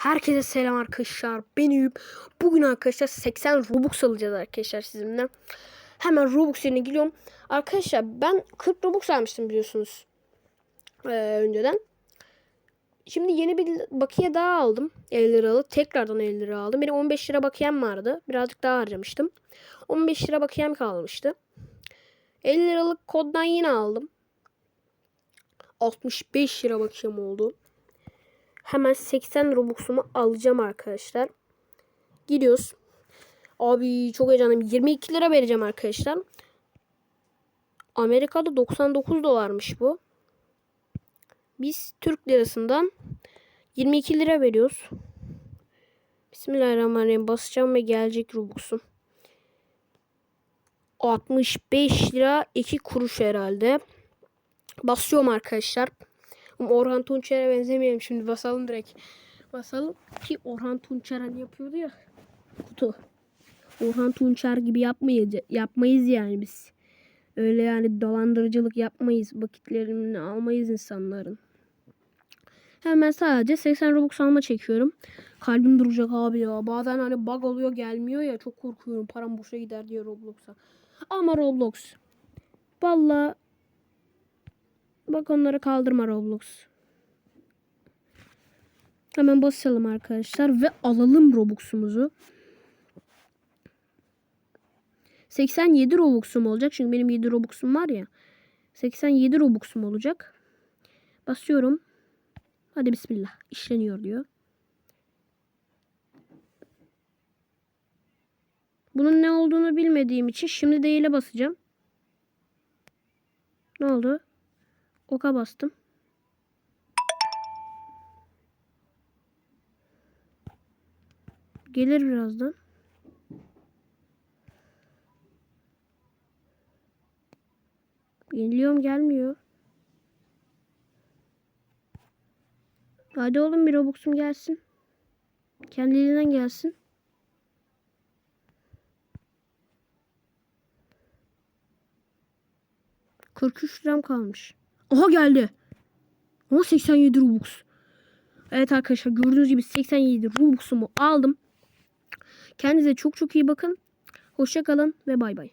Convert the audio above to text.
Herkese selam arkadaşlar. Ben Eyüp. Bugün arkadaşlar 80 Robux alacağız arkadaşlar sizinle. Hemen Robux yerine giriyorum. Arkadaşlar ben 40 Robux almıştım biliyorsunuz. Ee, önceden. Şimdi yeni bir bakiye daha aldım. 50 liralık. Tekrardan 50 lira aldım. Benim 15 lira bakiyem vardı. Birazcık daha harcamıştım. 15 lira bakiyem kalmıştı. 50 liralık koddan yine aldım. 65 lira bakiyem oldu. Hemen 80 Robux'umu alacağım arkadaşlar. Gidiyoruz. Abi çok heyecanlıyım. 22 lira vereceğim arkadaşlar. Amerika'da 99 dolarmış bu. Biz Türk lirasından 22 lira veriyoruz. Bismillahirrahmanirrahim. Basacağım ve gelecek Robux'um. 65 lira 2 kuruş herhalde. Basıyorum arkadaşlar. Orhan Tunçer'e benzemeyelim şimdi basalım direkt. Basalım ki Orhan Tunçer hani yapıyordu ya kutu. Orhan Tunçer gibi yapmayız, yapmayız yani biz. Öyle yani dolandırıcılık yapmayız. Vakitlerini almayız insanların. Hemen sadece 80 Robux alma çekiyorum. Kalbim duracak abi ya. Bazen hani bug oluyor gelmiyor ya. Çok korkuyorum. Param boşa gider diye Roblox'a. Ama Roblox. Vallahi Bak onları kaldırma Roblox. Hemen basalım arkadaşlar ve alalım Robux'umuzu. 87 Robux'um olacak. Çünkü benim 7 Robux'um var ya. 87 Robux'um olacak. Basıyorum. Hadi bismillah. İşleniyor diyor. Bunun ne olduğunu bilmediğim için şimdi değile basacağım. Ne oldu? Oka bastım. Gelir birazdan. Geliyorum gelmiyor. Hadi oğlum bir Robux'um gelsin. Kendiliğinden gelsin. Kırk üç liram kalmış. Aha geldi. Ama 87 Robux. Evet arkadaşlar gördüğünüz gibi 87 Robux'umu aldım. Kendinize çok çok iyi bakın. Hoşça kalın ve bay bay.